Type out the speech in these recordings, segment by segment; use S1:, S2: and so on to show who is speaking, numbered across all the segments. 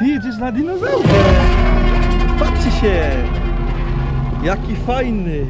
S1: Ty, jest na dinozaurze! Patrzcie się! Jaki fajny!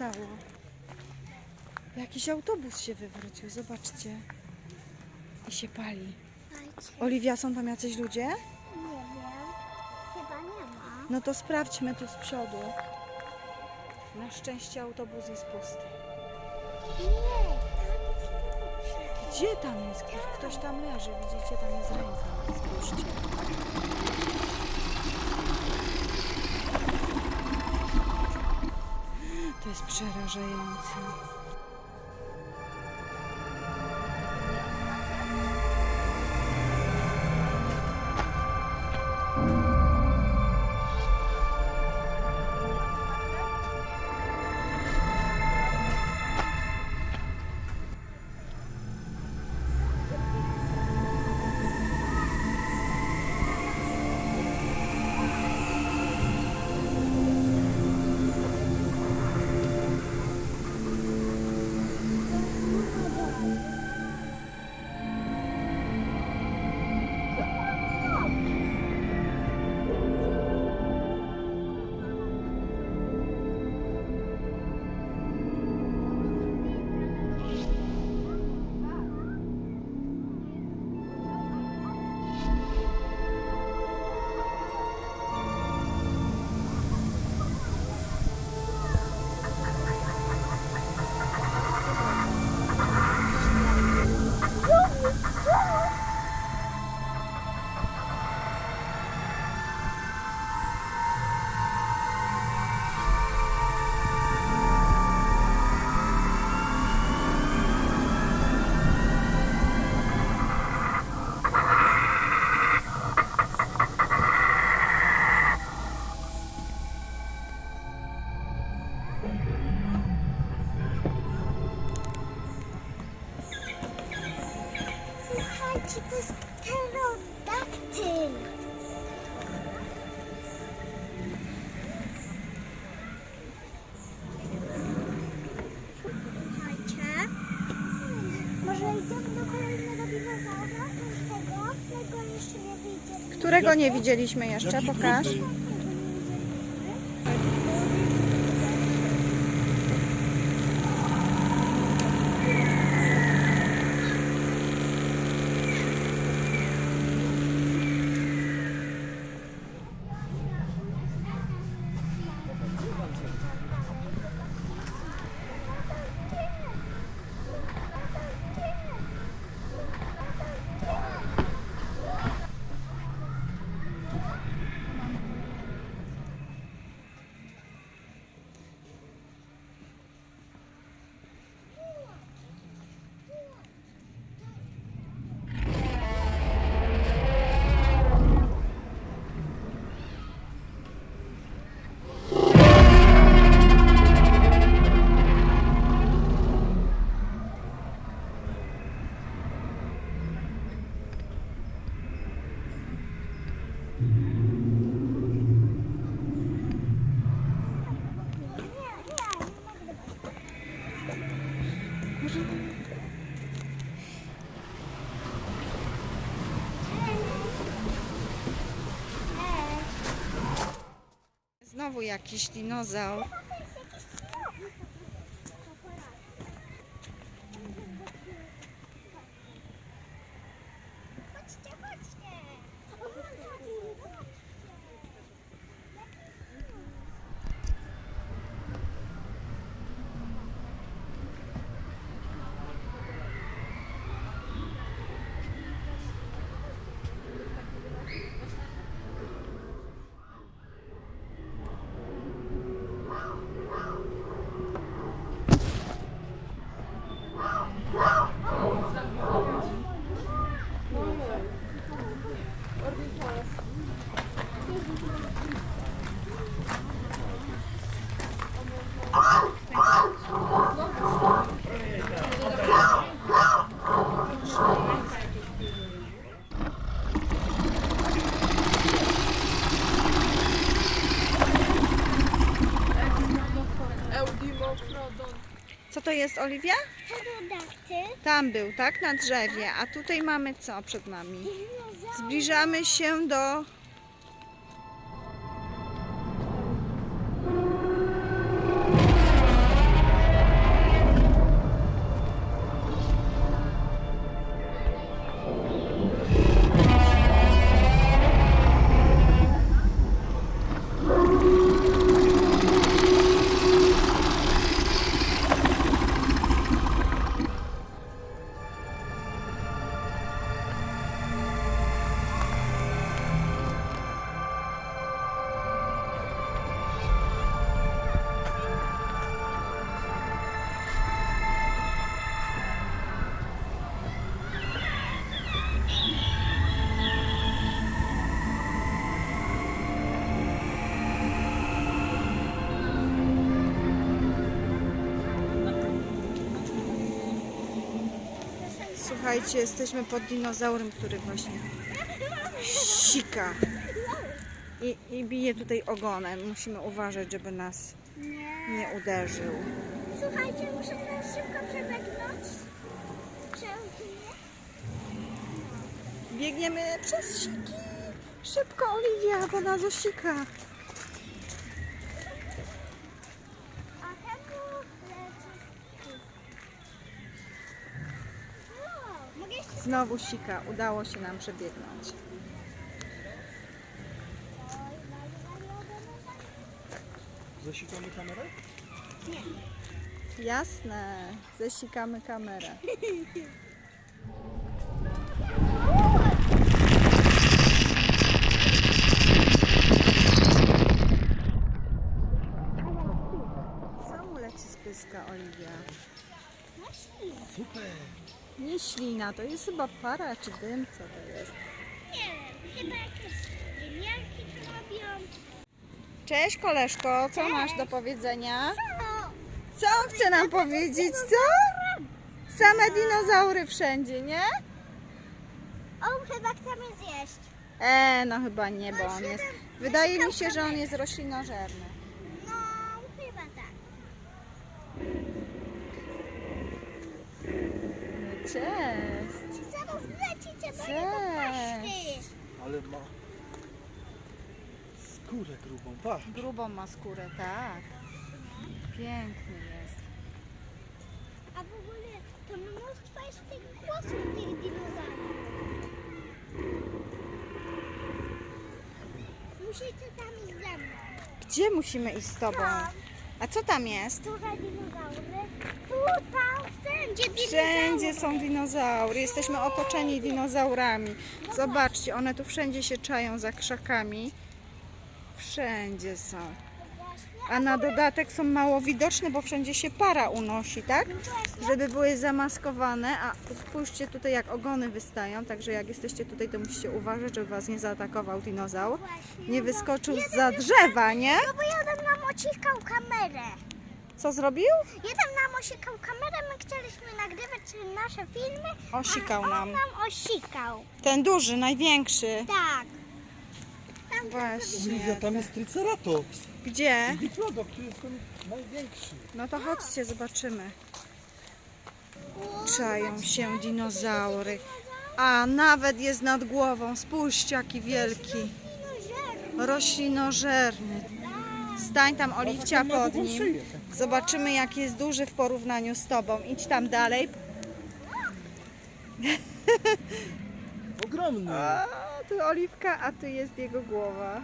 S2: Stało? Jakiś autobus się wywrócił, zobaczcie. I się pali. Oliwia, są tam jacyś ludzie?
S3: Nie wiem. Chyba nie ma.
S2: No to sprawdźmy tu z przodu. Na szczęście autobus jest pusty.
S3: Nie,
S2: Gdzie tam jest? Ktoś tam leży, widzicie? Tam jest ręka. Spójrzcie. Jest przerażające. Którego nie widzieliśmy jeszcze? Pokaż. Znowu jakiś dinozaur. Oliwia?
S3: Pterodaktyl.
S2: Tam był, tak? Na drzewie. A tutaj mamy co przed nami? Zbliżamy się do... Słuchajcie, jesteśmy pod dinozaurem, który właśnie sika. I, I bije tutaj ogonem. Musimy uważać, żeby nas
S3: Nie.
S2: nie uderzył.
S3: Słuchajcie, muszę teraz szybko przebiegnąć.
S2: Biegniemy przez siki. Szybko, Oliwia, bo nas osika.
S3: A temu leci. O, mogę jeszcze
S2: Znowu sika. Udało się nam przebiegnąć.
S1: Zasikamy kamerę?
S2: Jasne. Zesikamy kamerę. Co mu leci z pyska, Oliwia?
S1: Super.
S2: Nie ślina, to jest chyba para czy dym, co to jest?
S3: Nie wiem, chyba jakieś ziemniaki tu robią.
S2: Cześć koleżko, co masz do powiedzenia?
S3: O,
S2: Co chce nam powiedzieć, co? Same dinozaury wszędzie, nie?
S3: on chyba chce mnie zjeść.
S2: E, no chyba nie, bo on jest... Wydaje mi się, że on jest roślinożerny.
S3: No, chyba tak.
S2: Cześć!
S3: Zaraz wlecicie do jego.
S1: Ale ma skórę grubą, patrz.
S2: Grubą ma skórę, tak. Piękny jest.
S3: A w ogóle to mnóstwo jest tych głosów tych dinozaurów. Musicie tam iść ze mną.
S2: Gdzie musimy iść z tobą? A co tam jest?
S3: Tutaj dinozaury. Tutaj, wszędzie
S2: są dinozaury. Jesteśmy otoczeni dinozaurami. Zobaczcie, one tu wszędzie się czają za krzakami. Wszędzie są. A na dodatek są mało widoczne, bo wszędzie się para unosi, tak? Żeby były zamaskowane. A spójrzcie tutaj, jak ogony wystają. Także jak jesteście tutaj, to musicie uważać, żeby was nie zaatakował dinozaur. Nie wyskoczył za drzewa, nie?
S3: No bo jeden nam ociskał kamerę.
S2: Co zrobił?
S3: Jeden nam osikał kamerę, my chcieliśmy nagrywać nasze filmy.
S2: Osikał
S3: a on
S2: nam.
S3: nam osikał.
S2: Ten duży, największy.
S3: Tak. Tam
S2: Właśnie.
S1: Oliwia, tam jest triceratops.
S2: Gdzie?
S1: Diplodok, tu jest ten największy.
S2: No to chodźcie, zobaczymy. Czają się dinozaury. A nawet jest nad głową. Spójrzcie, jaki wielki. Roślinożerny. Stań tam, Oliwcia, pod nim. Zobaczymy, jaki jest duży w porównaniu z tobą. Idź tam dalej.
S1: Ogromny.
S2: Tu Oliwka, a tu jest jego głowa.